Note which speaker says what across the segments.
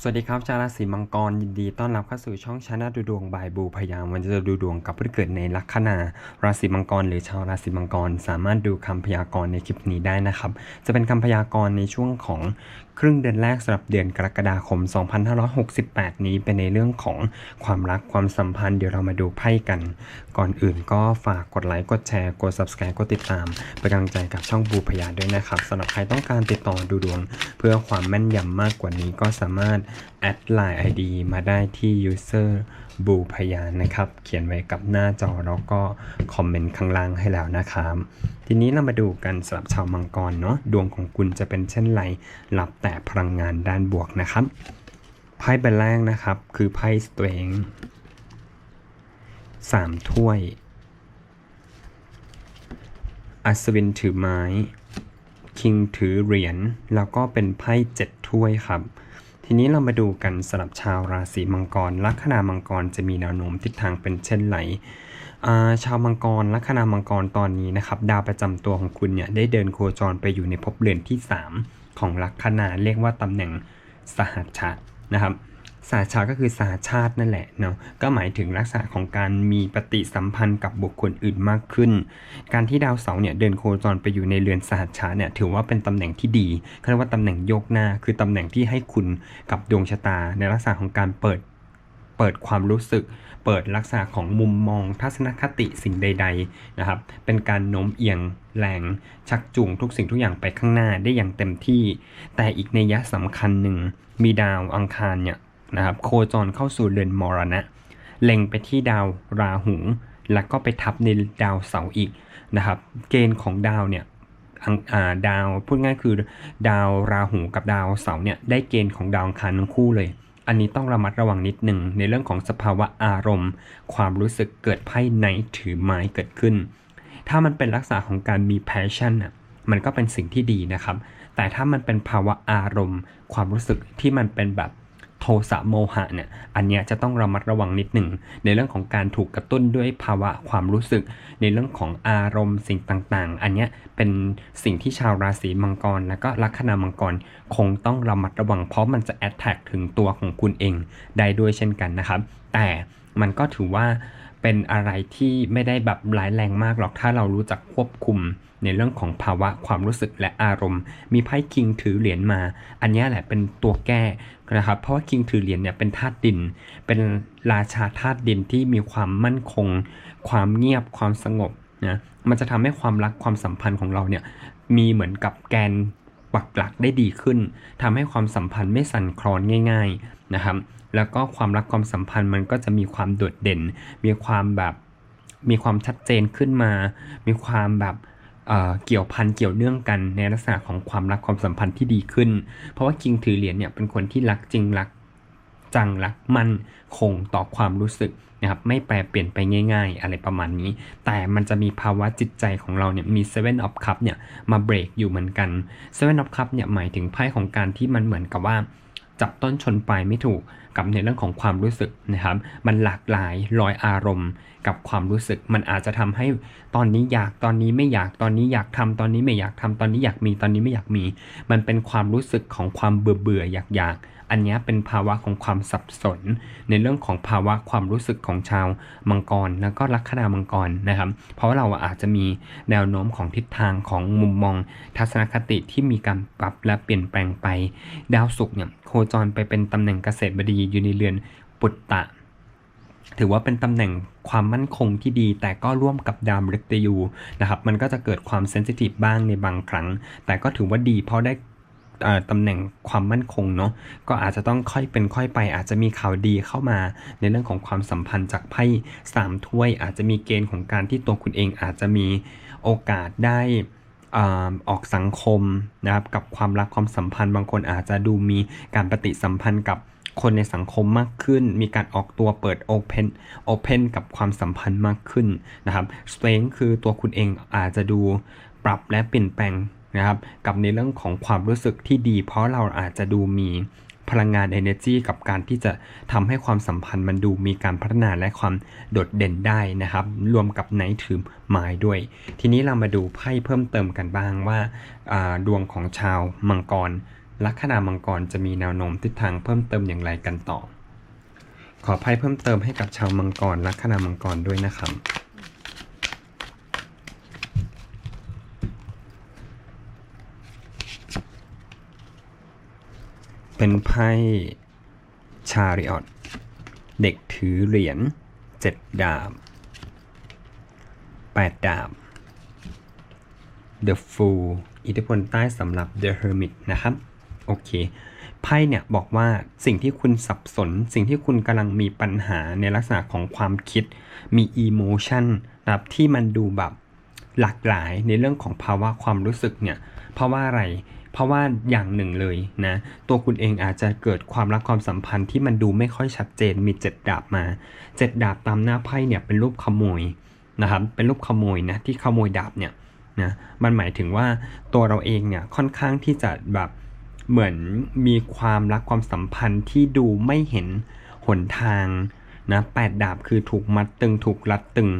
Speaker 1: สวัสดีครับชาวราศีมังกรยินดีต้อนรับเข้าสู่ช่องชาแนลดูดวงบายบูพยายามวันจะดูดวงกับผู้เกิดในลัคนาราศีมังกร หรือชาวราศีมังกร สามารถดูคำพยากรณ์ในคลิปนี้ได้นะครับ จะเป็นคำพยากรณ์ในช่วงของ ครึ่งเดือนแรกสำหรับเดือนกรกฎาคม 2568 นี้เป็นในเรื่องของความรักความสัมพันธ์เดี๋ยวเรามาดูไพ่กัน ก่อนอื่นก็ฝากกดไลค์กดแชร์กด subscribe กดติดตามเป็นกำลังใจกับช่องบูพยาด้วยนะครับสำหรับใครต้องการติดต่อดูดวง เพื่อความแม่นยำมากกว่านี้ก็สามารถแอดไลน์ ID มาได้ที่ user บูพยานนะครับ เขียนไว้กับหน้าจอแล้วก็คอมเมนต์ข้างล่างให้แล้วนะครับ ทีนี้เรามาดูกันสำหรับชาวมังกรเนาะดวงของคุณจะเป็นเช่นไรหลับแต่พลังงานด้านบวกนะครับไพ่ใบแรกนะครับ คือไพ่สเตรงสามถ้วย อัศวินถือไม้ คิงถือเหรียญ แล้วก็เป็นไพ่เจ็ดถ้วยครับ ทีนี้เรามาดูกันสำหรับชาวราศีมังกร ลัคนามังกรจะมีแนวโน้มทิศทางเป็นเช่นไรชาวมังกรลัคนามังกรตอนนี้นะครับ ดาวประจำตัวของคุณเนี่ยได้เดินโคจรไปอยู่ในภพเรือนที่ 3 ของลัคนาเรียกว่าตำแหน่งสหัชชะนะครับ สาชาก็คือสาชาตินั่นแหละเนาะก็หมายถึงลักษณะของการมีปฏิสัมพันธ์กับบุคคลอื่นมากขึ้น การที่ดาวเสาร์เนี่ยเดินโคจรไปอยู่ในเรือนสหัชาเนี่ยถือว่าเป็นตำแหน่งที่ดีเขาเรียกว่าตำแหน่งโยกหน้า คือตำแหน่งที่ให้คุณกับดวงชะตา ในลักษณะของการเปิดเปิดความรู้สึก เปิดลักษณะของมุมมอง ทัศนคติสิ่งใด ๆนะครับ เป็นการโน้มเอียงแรงชักจูงทุกสิ่งทุกอย่างไปข้างหน้าได้อย่างเต็มที่ แต่อีกในยยะสำคัญหนึ่งมีดาวอังคารเนี่ย นะครับโคจรเข้าสู่เรือนมรณะ เล็งไปที่ดาวราหูแล้วก็ไปทับในดาวเสาร์อีกนะครับ เกณฑ์ของดาวเนี่ยดาวพูดง่ายคือดาวราหูกับดาวเสาร์เนี่ยได้เกณฑ์ของดาวอังคารทั้งคู่เลย อันนี้ต้องระมัดระวังนิดหนึ่งในเรื่องของสภาวะอารมณ์ ความรู้สึกเกิดไพ่ในถือไม้เกิดขึ้น ถ้ามันเป็นลักษณะของการมี passion อะมันก็เป็นสิ่งที่ดีนะครับ แต่ถ้ามันเป็นภาวะอารมณ์ ความรู้สึกที่มันเป็นแบบ โทสะโมหะเนี่ยอันเนี้ยจะต้องระมัดระวังนิดหนึ่งในเรื่องของการถูกกระตุ้นด้วยภาวะความรู้สึก ในเรื่องของอารมณ์สิ่งต่างๆ อันเนี้ยเป็นสิ่งที่ชาวราศีมังกร และก็ลัคนามังกรคงต้องระมัดระวัง เพราะมันจะแอดแท็กถึงตัวของคุณเองได้ด้วยเช่นกันนะครับแต่มันก็ถือว่า เป็นอะไรที่ไม่ได้แบบร้ายแรงมากหรอกถ้าเรารู้จักควบคุมในเรื่องของภาวะความรู้สึกและอารมณ์ มีไพ่คิงถือเหรียญมา อันนี้แหละเป็นตัวแก้นะครับ เพราะว่าคิงถือเหรียญเนี่ยเป็นธาตุดิน เป็นราชาธาตุดินที่มีความมั่นคง ความเงียบ ความสงบนะ มันจะทำให้ความรักความสัมพันธ์ของเราเนี่ยมีเหมือนกับแกนปักหลักได้ดีขึ้นทำให้ความสัมพันธ์ไม่สั่นคลอนง่าย ๆนะครับ แล้วก็ความรักความสัมพันธ์มันก็จะมีความโดดเด่น มีความแบบมีความชัดเจนขึ้นมา มีความแบบเอ่อเกี่ยวพันเกี่ยวเนื่องกันในลักษณะของความรักความสัมพันธ์ที่ดีขึ้น เพราะว่าคิงถือเหรียญเนี่ยเป็นคนที่รักจริงรักจังรักมั่นคงต่อความรู้สึกนะครับไม่แปรเปลี่ยนไปง่าย ๆ อะไรประมาณนี้ แต่มันจะมีภาวะจิตใจของเราเนี่ยมี Seven of Cup เนี่ยมาเบรกอยู่เหมือนกัน Seven of Cup เนี่ยหมายถึงไพ่ของการที่มันเหมือนกับว่า จับต้นชนปลายไม่ถูกกับในเรื่องของความรู้สึกนะครับ มันหลากหลายลอยอารมณ์ กับความรู้สึก มันอาจจะทำให้ตอนนี้อยากตอนนี้ไม่อยากตอนนี้อยากทำตอนนี้ไม่อยากทำตอนนี้อยากมีตอนนี้ไม่อยากมี มันเป็นความรู้สึกของความเบื่อเบื่ออยากอยาก อันนี้เป็นภาวะของความสับสน ในเรื่องของภาวะความรู้สึกของชาวมังกร แล้วก็ลัคนามังกรนะครับ เพราะเราอาจจะมีแนวโน้มของทิศทางของมุมมอง ทัศนคติที่มีการปรับและเปลี่ยนแปลงไป ดาวศุกร์เนี่ยโคจรไปเป็นตำแหน่งเกษตรบดีอยู่ในเรือนปุตตะถือว่าเป็นตำแหน่งความมั่นคงที่ดี แต่ก็ร่วมกับดาวมฤตยูนะครับ มันก็จะเกิดความเซนซิทีฟบ้างในบางครั้ง แต่ก็ถือว่าดีเพราะได้ ตำแหน่งความมั่นคงเนาะก็อาจจะต้องค่อยเป็นค่อยไป อาจจะมีข่าวดีเข้ามาในเรื่องของความสัมพันธ์จากไพ่สามถ้วย อาจจะมีเกณฑ์ของการที่ตัวคุณเองอาจจะมีโอกาสได้ออกสังคมนะครับกับความรักความสัมพันธ์บางคนอาจจะดูมีการปฏิสัมพันธ์กับคนในสังคมมากขึ้น มีการออกตัวเปิด Open Open กับความสัมพันธ์มากขึ้นนะครับ Strength คือตัวคุณเองอาจจะดูปรับและเปลี่ยนแปลง นะครับกับในเรื่องของความรู้สึกที่ดี เพราะเราอาจจะดูมีพลังงาน energy กับการที่จะทำให้ความสัมพันธ์มันดูมีการพัฒนาและความโดดเด่นได้นะครับ รวมกับไนท์ถือไม้ด้วย ทีนี้เรามาดูไพ่เพิ่มเติมกันบ้างว่าอ่าดวงของชาวมังกร ลัคนามังกรจะมีแนวโน้มทิศทางเพิ่มเติมอย่างไรกันต่อ ขอไพ่เพิ่มเติมให้กับชาวมังกรลัคนามังกรด้วยนะครับ เป็นไพ่ชาริออตเด็กถือเหรียญเจ็ดดาบแปดดาบ The Fool อิทธิพลใต้สำหรับ The Hermit นะครับ โอเค ไพ่เนี่ยบอกว่าสิ่งที่คุณสับสน สิ่งที่คุณกำลังมีปัญหาในลักษณะของความคิด มี emotion นะครับที่มันดูแบบหลากหลายในเรื่องของภาวะความรู้สึกเนี่ย เพราะว่าอะไร เพราะว่าอย่างหนึ่งเลยนะตัวคุณเองอาจจะเกิดความรักความสัมพันธ์ที่มันดูไม่ค่อยชัดเจนมีเจ็ดดาบมาเจ็ดดาบตามหน้าไพ่เนี่ยเป็นรูปขโมยนะครับเป็นรูปขโมยนะที่ขโมยดาบเนี่ยนะมันหมายถึงว่าตัวเราเองเนี่ยค่อนข้างที่จะแบบเหมือนมีความรักความสัมพันธ์ที่ดูไม่เห็นหนทางนะแปดดาบคือถูกมัดตึงถูกรัดตึง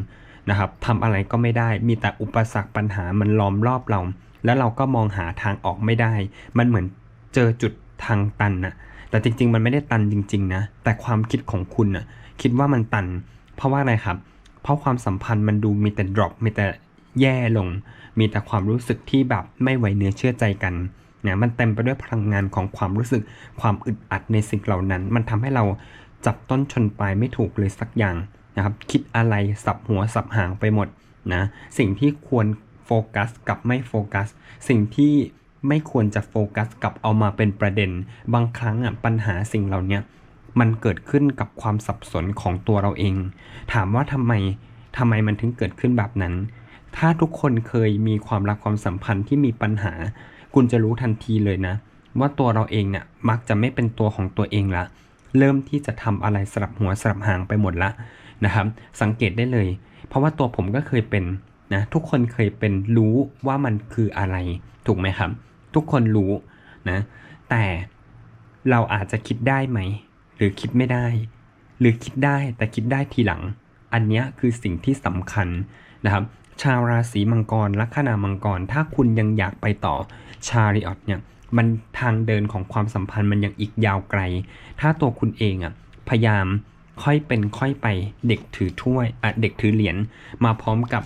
Speaker 1: นะครับทำอะไรก็ไม่ได้มีแต่อุปสรรคปัญหามันล้อมรอบเรา แล้วเราก็มองหาทางออกไม่ได้ มันเหมือนเจอจุดทางตันนะแต่จริง ๆ มันไม่ได้ตันจริง ๆ นะ แต่ความคิดของคุณนะคิดว่ามันตัน เพราะว่าอะไรครับ เพราะความสัมพันธ์มันดูมีแต่ drop มีแต่แย่ลง มีแต่ความรู้สึกที่แบบไม่ไว้เนื้อเชื่อใจกันเนี่ยมันเต็มไปด้วยพลังงานของความรู้สึกความอึดอัดในสิ่งเหล่านั้น มันทำให้เราจับต้นชนปลายไม่ถูกเลยสักอย่างนะครับ คิดอะไรสับหัวสับหางไปหมดนะ สิ่งที่ควร โฟกัสกับไม่โฟกัส สิ่งที่ไม่ควรจะโฟกัสกับเอามาเป็นประเด็น บางครั้งอะปัญหาสิ่งเหล่านี้มันเกิดขึ้นกับความสับสนของตัวเราเอง ถามว่าทำไมทำไมมันถึงเกิดขึ้นแบบนั้น ถ้าทุกคนเคยมีความรักความสัมพันธ์ที่มีปัญหา คุณจะรู้ทันทีเลยนะ ว่าตัวเราเองเนี่ยมักจะไม่เป็นตัวของตัวเองละเริ่มที่จะทำอะไรสลับหัวสลับหางไปหมดละนะครับ สังเกตได้เลย เพราะว่าตัวผมก็เคยเป็น นะทุกคนเคยเป็นรู้ว่ามันคืออะไร ถูกไหมครับ ทุกคนรู้นะแต่เราอาจจะคิดได้ไหม หรือคิดไม่ได้ หรือคิดได้แต่คิดได้ทีหลัง อันนี้คือสิ่งที่สำคัญนะครับ ชาวราศีมังกรลัคนามังกร ถ้าคุณยังอยากไปต่อชาริออตเนี่ยมันทางเดินของความสัมพันธ์มันยังอีกยาวไกล ถ้าตัวคุณเองอะพยายามค่อยเป็นค่อยไปเด็กถือถ้วยอะเด็กถือเหรียญมาพร้อมกับ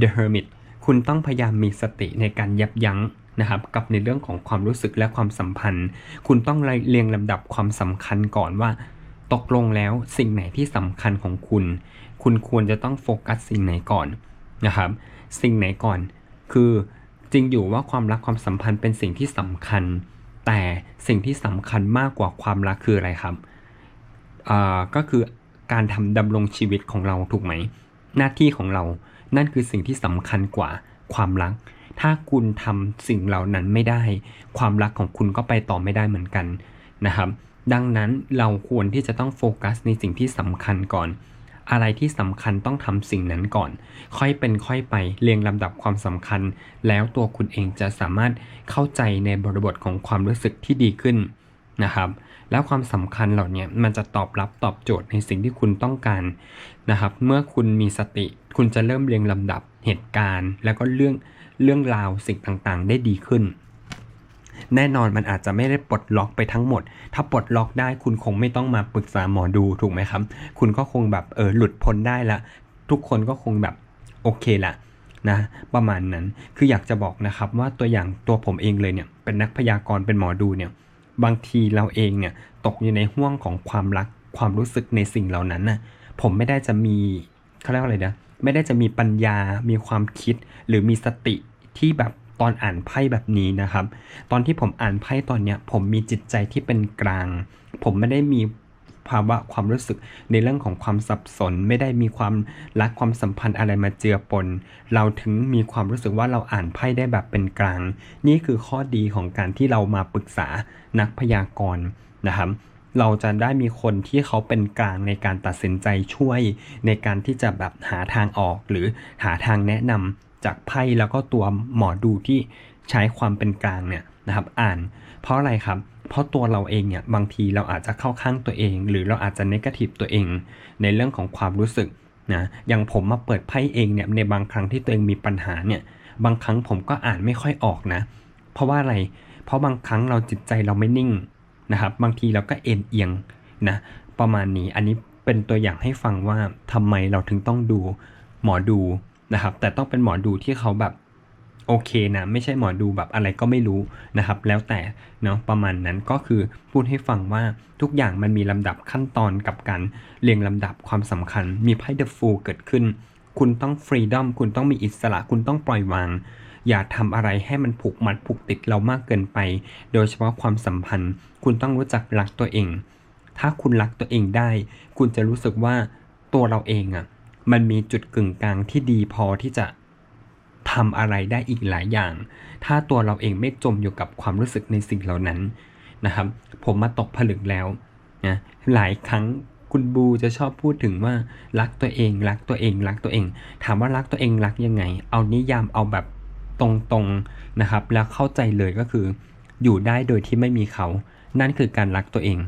Speaker 1: The Hermit คุณต้องพยายามมีสติในการยับยั้งนะครับกับในเรื่องของความรู้สึกและความสัมพันธ์ คุณต้องเรียงลำดับความสำคัญก่อนว่า ตกลงแล้วสิ่งไหนที่สำคัญของคุณ คุณควรจะต้องโฟกัสสิ่งไหนก่อนนะครับ สิ่งไหนก่อน คือจริงอยู่ว่าความรักความสัมพันธ์เป็นสิ่งที่สำคัญ แต่สิ่งที่สำคัญมากกว่าความรักคืออะไรครับก็คือการทำดำรงชีวิตของเราถูกไหม หน้าที่ของเรา นั่นคือสิ่งที่สำคัญกว่าความรัก ถ้าคุณทำสิ่งเหล่านั้นไม่ได้ ความรักของคุณก็ไปต่อไม่ได้เหมือนกันนะครับ ดังนั้นเราควรที่จะต้องโฟกัสในสิ่งที่สำคัญก่อน อะไรที่สำคัญต้องทำสิ่งนั้นก่อน ค่อยเป็นค่อยไปเรียงลำดับความสำคัญ แล้วตัวคุณเองจะสามารถเข้าใจในบริบทของความรู้สึกที่ดีขึ้นนะครับ แล้วความสำคัญเหล่านี้มันจะตอบรับตอบโจทย์ในสิ่งที่คุณต้องการนะครับ เมื่อคุณมีสติ คุณจะเริ่มเรียงลำดับเหตุการณ์ แล้วก็เรื่องเรื่องราวสิ่งต่างๆ ได้ดีขึ้น แน่นอนมันอาจจะไม่ได้ปลดล็อกไปทั้งหมด ถ้าปลดล็อกได้คุณคงไม่ต้องมาปรึกษาหมอดูถูกไหมครับ คุณก็คงแบบเออหลุดพ้นได้ละทุกคนก็คงแบบโอเคละนะประมาณนั้นคืออยากจะบอกนะครับว่าตัวอย่างตัวผมเองเลยเนี่ยเป็นนักพยากรณ์เป็นหมอดูเนี่ย บางทีเราเองเนี่ยตกอยู่ในห่วงของความรักความรู้สึกในสิ่งเหล่านั้นน่ะผมไม่ได้จะมีเขาเรียกว่าอะไรนะไม่ได้จะมีปัญญา มีความคิด หรือมีสติที่แบบตอนอ่านไพ่แบบนี้นะครับ ตอนที่ผมอ่านไพ่ตอนเนี้ยผมมีจิตใจที่เป็นกลาง ผมไม่ได้มี ภาวะความรู้สึกในเรื่องของความสับสน ไม่ได้มีความรักความสัมพันธ์อะไรมาเจือปน เราถึงมีความรู้สึกว่าเราอ่านไพ่ได้แบบเป็นกลาง นี่คือข้อดีของการที่เรามาปรึกษานักพยากรณ์นะครับเราจะได้มีคนที่เขาเป็นกลางในการตัดสินใจช่วย ในการที่จะแบบหาทางออกหรือหาทางแนะนำจากไพ่แล้วก็ตัวหมอดูที่ใช้ความเป็นกลางเนี่ยนะครับ อ่าน เพราะอะไรครับ เพราะตัวเราเองเนี่ยบางทีเราอาจจะเข้าข้างตัวเอง หรือเราอาจจะเนกาทีฟตัวเอง ในเรื่องของความรู้สึกนะอย่างผมมาเปิดไพ่เองเนี่ยในบางครั้งที่ตัวเองมีปัญหาเนี่ยบางครั้งผมก็อ่านไม่ค่อยออกนะ เพราะว่าอะไร เพราะบางครั้งเราจิตใจเราไม่นิ่งนะครับ บางทีเราก็เอ็นเอียงนะประมาณนี้อันนี้เป็นตัวอย่างให้ฟังว่าทำไมเราถึงต้องดูหมอดูนะครับ แต่ต้องเป็นหมอดูที่เขาแบบ โอเคนะไม่ใช่หมอดูแบบอะไรก็ไม่รู้นะครับ แล้วแต่เนาะประมาณนั้นก็คือพูดให้ฟังว่าทุกอย่างมันมีลำดับขั้นตอนกับการเรียงลำดับความสำคัญ มีไพ่เดอะฟูเกิดขึ้น คุณต้องฟรีดอมคุณต้องมีอิสระคุณต้องปล่อยวาง อย่าทำอะไรให้มันผูกมัดผูกติดเรามากเกินไป โดยเฉพาะความสัมพันธ์ คุณต้องรู้จักรักตัวเอง ถ้าคุณรักตัวเองได้ คุณจะรู้สึกว่าตัวเราเองอะ่ะมันมีจุดกึ่งกลางที่ดีพอที่จะ ทำอะไรได้อีกหลายอย่าง ถ้าตัวเราเองไม่จมอยู่กับความรู้สึกในสิ่งเหล่านั้นนะครับ ผมมาตกผลึกแล้วนะหลายครั้งคุณบูจะชอบพูดถึงว่ารักตัวเอง รักตัวเอง รักตัวเอง ถามว่ารักตัวเองรักยังไง เอานิยามเอาแบบตรงๆนะครับ แล้วเข้าใจเลยก็คือ อยู่ได้โดยที่ไม่มีเขา นั่นคือการรักตัวเอง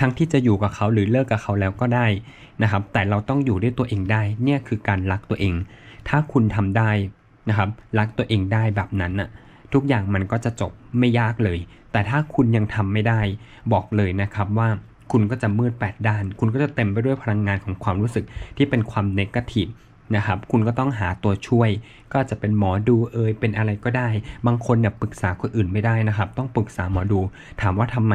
Speaker 1: ทั้งที่จะอยู่กับเขาหรือเลิกกับเขาแล้วก็ได้นะครับ แต่เราต้องอยู่ด้วยตัวเองได้ เนี่ยคือการรักตัวเอง ถ้าคุณทำได้ นะครับ รักตัวเองได้แบบนั้นน่ะทุกอย่างมันก็จะจบไม่ยากเลย แต่ถ้าคุณยังทำไม่ได้บอกเลยนะครับว่าคุณก็จะมืดแปดด้าน คุณก็จะเต็มไปด้วยพลังงานของความรู้สึกที่เป็นความเนกาทีฟนะครับคุณก็ต้องหาตัวช่วย ก็จะเป็นหมอดูเอยเป็นอะไรก็ได้ บางคนเนี่ยปรึกษาคนอื่นไม่ได้นะครับ ต้องปรึกษาหมอดูถามว่าทำไม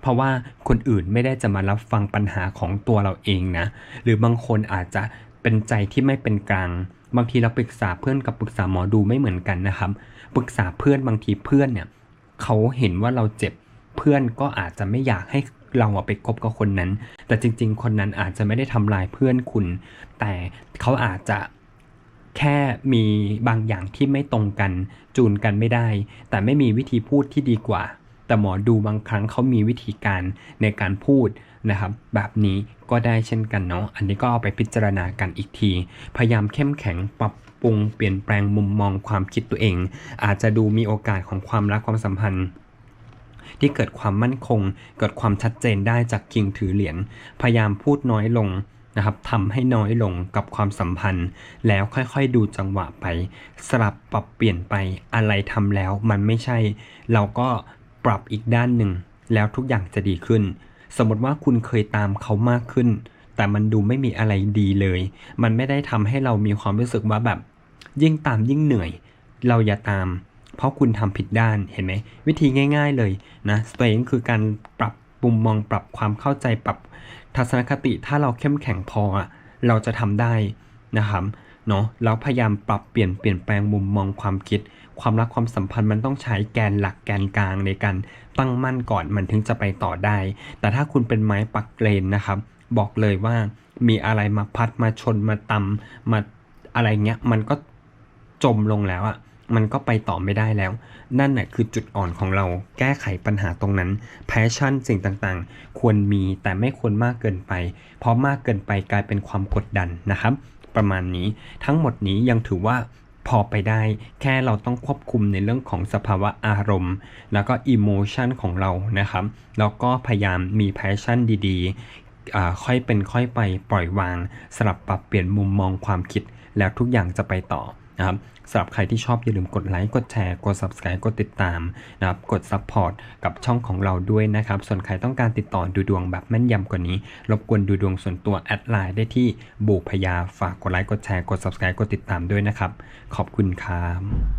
Speaker 1: เพราะว่าคนอื่นไม่ได้จะมารับฟังปัญหาของตัวเราเองนะ หรือบางคนอาจจะเป็นใจที่ไม่เป็นกลาง บางทีเราปรึกษาเพื่อนกับปรึกษาหมอดูไม่เหมือนกันนะครับ ปรึกษาเพื่อนบางทีเพื่อนเนี่ยเขาเห็นว่าเราเจ็บเพื่อนก็อาจจะไม่อยากให้เราไปคบกับคนนั้น แต่จริง ๆ คนนั้นอาจจะไม่ได้ทำลายเพื่อนคุณ แต่เขาอาจจะแค่มีบางอย่างที่ไม่ตรงกัน จูนกันไม่ได้ แต่ไม่มีวิธีพูดที่ดีกว่า แต่หมอดูบางครั้งเขามีวิธีการในการพูด นะครับ แบบนี้ก็ได้เช่นกันเนาะ อันนี้ก็เอาไปพิจารณากันอีกที พยายามเข้มแข็งปรับปรุงเปลี่ยนแปลงมุมมองความคิดตัวเอง อาจจะดูมีโอกาสของความรักความสัมพันธ์ที่เกิดความมั่นคง เกิดความชัดเจนได้จากคิงถือเหรียญ พยายามพูดน้อยลงนะครับทำให้น้อยลงกับความสัมพันธ์ แล้วค่อยๆดูจังหวะไป สลับปรับเปลี่ยนไปอะไรทำแล้วมันไม่ใช่ เราก็ปรับอีกด้านหนึ่ง แล้วทุกอย่างจะดีขึ้น สมมติว่าคุณเคยตามเขามากขึ้น แต่มันดูไม่มีอะไรดีเลย มันไม่ได้ทำให้เรามีความรู้สึกว่าแบบ ยิ่งตามยิ่งเหนื่อย เราอย่าตาม เพราะคุณทำผิดด้านเห็นไหมวิธีง่าย ๆเลยนะสเตนคือการปรับมุมมองปรับความเข้าใจปรับทัศนคติถ้าเราเข้มแข็งพอเราจะทำได้นะครับเนาะแล้วพยายามปรับเปลี่ยนเปลี่ยนแปลงมุมมองความคิด ความรักความสัมพันธ์มันต้องใช้แกนหลักแกนกลางในการตั้งมั่นก่อนมันถึงจะไปต่อได้ แต่ถ้าคุณเป็นไม้ปักเกรนนะครับ บอกเลยว่ามีอะไรมาพัดมาชนมาตำมาอะไรเงี้ยมันก็จมลงแล้วอะมันก็ไปต่อไม่ได้แล้ว นั่นแหละคือจุดอ่อนของเรา แก้ไขปัญหาตรงนั้น แพชชั่นสิ่งต่างๆ ควรมีแต่ไม่ควรมากเกินไป เพราะมากเกินไปกลายเป็นความกดดันนะครับ ประมาณนี้ทั้งหมดนี้ยังถือว่า พอไปได้ แค่เราต้องควบคุมในเรื่องของสภาวะอารมณ์ แล้วก็อิโมชันของเรานะครับ แล้วก็พยายามมีแพชชั่นดีๆ ค่อยเป็นค่อยไปปล่อยวาง สลับปรับเปลี่ยนมุมมองความคิด แล้วทุกอย่างจะไปต่อ นะครับสำหรับใครที่ชอบอย่าลืมกดไลค์ กดแชร์ กด subscribe กดติดตามนะครับกด support กับช่องของเราด้วยนะครับ ส่วนใครต้องการติดต่อดูดวงแบบแม่นยำกว่านี้ รบกวนดูดวงส่วนตัวแอดไลน์ได้ที่บุพยาฝากกดไลค์ กดแชร์ กด subscribe กดติดตามด้วยนะครับ ขอบคุณครับ